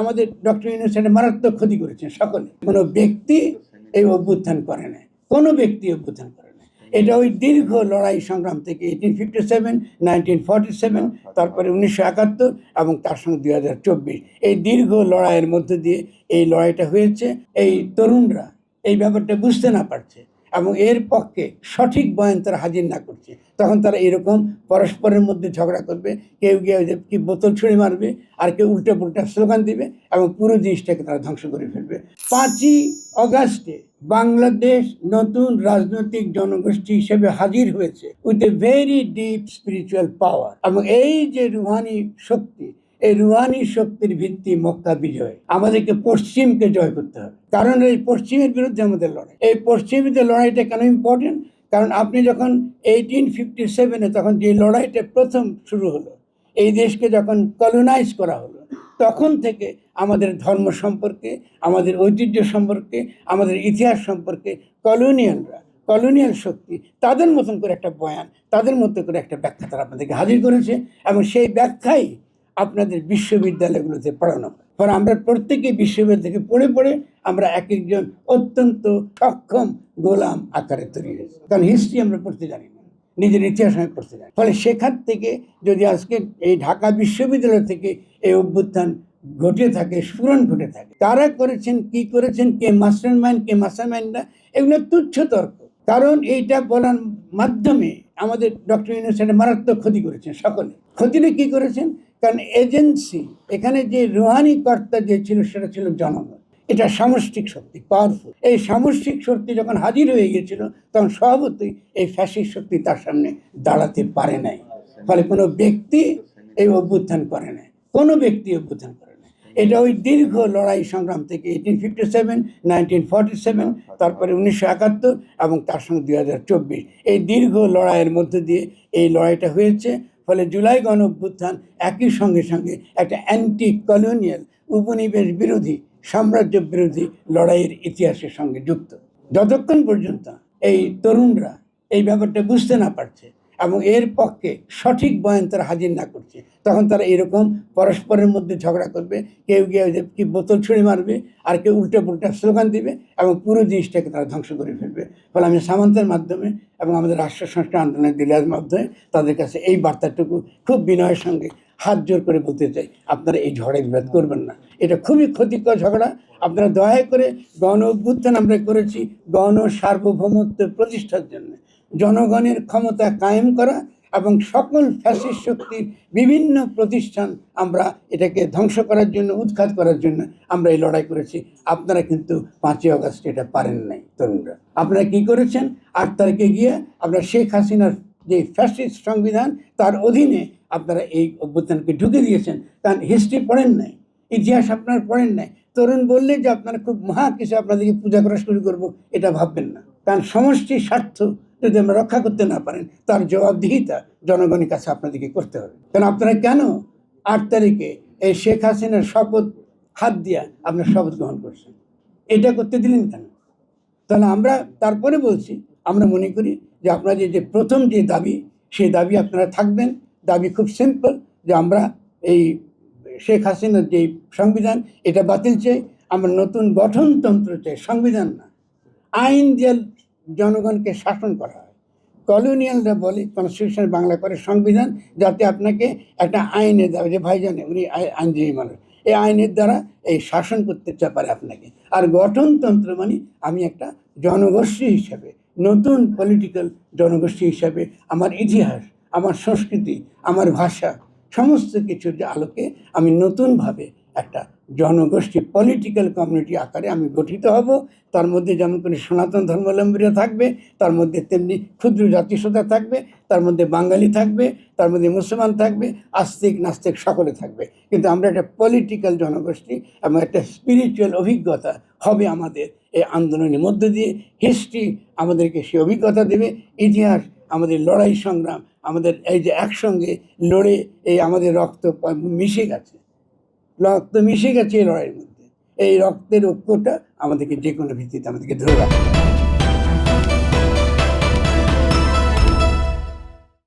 আমাদের ডক্টর ইউনুসেনের মারাত্মক ক্ষতি করেছেন সকলে। কোনো ব্যক্তি এই অভ্যুত্থান করে না কোনো ব্যক্তি অভ্যুত্থান করে না এটা ওই দীর্ঘ লড়াই সংগ্রাম থেকে eighteen fifty seven nineteen forty seven তারপরে উনিশশো একাত্তর এবং তার সঙ্গে দুই হাজার চব্বিশ। এই দীর্ঘ লড়াইয়ের মধ্যে দিয়ে এই লড়াইটা হয়েছে। এই তরুণরা এই ব্যাপারটা বুঝতে না পারছে। এবং এর পক্ষে সঠিক বয়ান তারা হাজির না করছে। তখন তারা এরকম পরস্পরের মধ্যে ঝগড়া করবে, কেউ গিয়ে কি বোতল ছুঁড়ে মারবে, আর কেউ উল্টো পুল্টা স্লোগান দিবে এবং পুরো জিনিসটাকে তারা ধ্বংস করে ফেলবে। পাঁচই অগাস্টে বাংলাদেশ নতুন রাজনৈতিক জনগোষ্ঠী হিসেবে হাজির হয়েছে with a very deep spiritual power এবং এই যে রুহানি শক্তি এই রুহানি শক্তির ভিত্তি মক্কা বিজয়। আমাদেরকে পশ্চিমকে জয় করতে হবে। কারণ এই পশ্চিমের বিরুদ্ধে আমাদের লড়াই। এই পশ্চিমীদের লড়াইটা কেন ইম্পর্টেন্ট কারণ আপনি যখন এইটিন ফিফটি সেভেনে তখন যে লড়াইটা প্রথম শুরু হলো, এই দেশকে যখন কলোনাইজ করা হলো, তখন থেকে আমাদের ধর্ম সম্পর্কে, আমাদের ঐতিহ্য সম্পর্কে, আমাদের ইতিহাস সম্পর্কে কলোনিয়ালরা কলোনিয়াল শক্তি, তাদের মতন করে একটা বয়ান, তাদের মতো করে একটা ব্যাখ্যা তারা আপনাদেরকে হাজির করেছে। এবং সেই ব্যাখ্যাই আপনাদের বিশ্ববিদ্যালয়গুলোতে পড়ানো হয়। আমরা প্রত্যেকেই বিশ্ববিদ্যালয় থেকে পড়ে পড়ে আমরা এক একজন অত্যন্ত সক্ষম গোলাম আকারে তৈরি হয়েছে। কারণ হিস্ট্রি আমরা পড়তে জানি না। নিজের ইতিহাস আমি পড়তে জানি ফলে সেখান থেকে যদি আজকে এই ঢাকা বিশ্ববিদ্যালয় থেকে এই অভ্যুত্থান ঘটে থাকে, স্ফুরণ ঘটে থাকে, তারা করেছেন কি করেছেন, কে মাস্টার মাইন্ড কে মাস্টার মাইন্ড না, এগুলো তুচ্ছ তর্ক। কারণ এইটা বলার মাধ্যমে আমাদের ডক্টর ইউনুসেনের মারাত্মক ক্ষতি করেছেন সকলে। ক্ষতিটা কি করেছেন? কারণ এজেন্সি, এখানে যে রুহানি কর্তা যে ছিল, সেটা ছিল জনগণ। এটা সামষ্টিক শক্তি পাওয়ারফুল এই সামষ্টিক শক্তি যখন হাজির হয়ে গিয়েছিল, তখন স্বভাবতই এই ফ্যাসিক শক্তি তার সামনে দাঁড়াতে পারে নাই। ফলে কোনো ব্যক্তি এই অভ্যুত্থান করে নাই। কোনো ব্যক্তি অভ্যুত্থান করে নাই। এটা ওই দীর্ঘ লড়াই সংগ্রাম থেকে eighteen fifty seven nineteen forty seven তারপরে উনিশশো একাত্তর এবং তার সঙ্গে দুই হাজার চব্বিশ। এই দীর্ঘ লড়াইয়ের মধ্যে দিয়ে এই লড়াইটা হয়েছে। ফলে জুলাই গণ অভ্যুত্থান একই সঙ্গে সঙ্গে একটা অ্যান্টি কলোনিয়াল উপনিবেশ বিরোধী, সাম্রাজ্য বিরোধী লড়াইয়ের ইতিহাসের সঙ্গে যুক্ত। যতক্ষণ পর্যন্ত এই তরুণরা এই ব্যাপারটা বুঝতে না পারছে এবং এর পক্ষে সঠিক বয়ান তারা হাজির না করছে। তখন তারা এরকম পরস্পরের মধ্যে ঝগড়া করবে, কেউ ওই কি বোতল ছুঁড়ে মারবে, আর কেউ উল্টো পুল্টা স্লোগান দিবে এবং পুরো জিনিসটাকে তারা ধ্বংস করে ফেলবে। ফলে আমি সামন্তের মাধ্যমে এবং আমাদের রাষ্ট্র সংস্কার আন্দোলনের দিলের মাধ্যমে তাদের কাছে এই বার্তাটুকু খুব বিনয়ের সঙ্গে হাত জোর করে বলতে চাই, আপনারা এই ঝড়ের বিরোধ করবেন না। এটা খুবই ক্ষতিকর ঝগড়া। আপনারা দয়া করে গণ অভ্যুত্থান আমরা করেছি গণ সার্বভৌমত্ব প্রতিষ্ঠার জন্য। জনগণের ক্ষমতা কায়েম করা এবং সকল ফ্যাসিস্ট শক্তির বিভিন্ন প্রতিষ্ঠান আমরা এটাকে ধ্বংস করার জন্য, উৎখাত করার জন্য আমরা এই লড়াই করেছি। আপনারা কিন্তু পাঁচই অগস্ট এটা পারেন নাই, তরুণরা। আপনারা কি করেছেন? আট তারিখে গিয়ে আপনারা শেখ হাসিনার যে ফ্যাসিস্ট সংবিধান, তার অধীনে আপনারা এই অভ্যুত্থানকে ঢুকে দিয়েছেন। কারণ হিস্ট্রি পড়েন নাই, ইতিহাস আপনারা পড়েন নাই। তরুণ বললে যে আপনারা খুব মহা কিছু আপনাদেরকে পূজা করা শুরু করব, এটা ভাববেন না। কারণ সমষ্টি স্বার্থ যদি আমরা রক্ষা করতে না পারেন, তার জবাবদিহিতা জনগণের কাছে আপনাদেরকে করতে হবে। কারণ আপনারা কেন আট তারিখে এই শেখ হাসিনার শপথ হাত দিয়া আপনার শপথ গ্রহণ করছেন? এটা করতে দিলেন কেন? তাহলে আমরা তারপরে বলছি, আমরা মনে করি যে আপনাদের যে প্রথম যে দাবি, সেই দাবি আপনারা থাকবেন। দাবি খুব সিম্পল যে আমরা এই শেখ হাসিনার যে সংবিধান, এটা বাতিল চাই। আমরা নতুন গঠনতন্ত্র চাই। সংবিধান না। আইন দিয়ে জনগণকে শাসন করা হয়। কলোনিয়ালরা বলে কনস্টিটিউশন বাংলা করে সংবিধান যাতে আপনাকে একটা আইনে দেওয়া যে ভাইজানে, উনি আই- আইনজীবী মানুষ, এই আইনের দ্বারা এই শাসন করতে পারে আপনাকে। আর গঠনতন্ত্র মানে আমি একটা জনগোষ্ঠী হিসাবে, নতুন পলিটিক্যাল জনগোষ্ঠী হিসাবে আমার ইতিহাস, আমার সংস্কৃতি, আমার ভাষা, সমস্ত কিছুর আলোকে আমি নতুনভাবে একটা জনগোষ্ঠী পলিটিক্যাল কমিউনিটি আকারে আমি গঠিত হব। তার মধ্যে যেমন করে সনাতন ধর্মাবলম্বীরা থাকবে, তার মধ্যে তেমনি ক্ষুদ্র জাতিসত্তা থাকবে, তার মধ্যে বাঙালি থাকবে, তার মধ্যে মুসলমান থাকবে, আস্তিক, নাস্তিক সকলে থাকবে। কিন্তু আমরা একটা পলিটিক্যাল জনগোষ্ঠী এবং একটা স্পিরিচুয়াল অভিজ্ঞতা হবে আমাদের এই আন্দোলনের মধ্য দিয়ে। হিস্ট্রি আমাদেরকে সে অভিজ্ঞতা দেবে, ইতিহাস, আমাদের লড়াই সংগ্রাম, আমাদের এই যে একসঙ্গে লড়ে এই আমাদের রক্ত মিশে গেছে। রক্ত মিশে গেছে এই লড়াইয়ের মধ্যে। এই রক্তের ঐক্যটা আমাদেরকে যে কোনো ভিত্তিতে আমাদেরকে ধরে রাখতে হবে।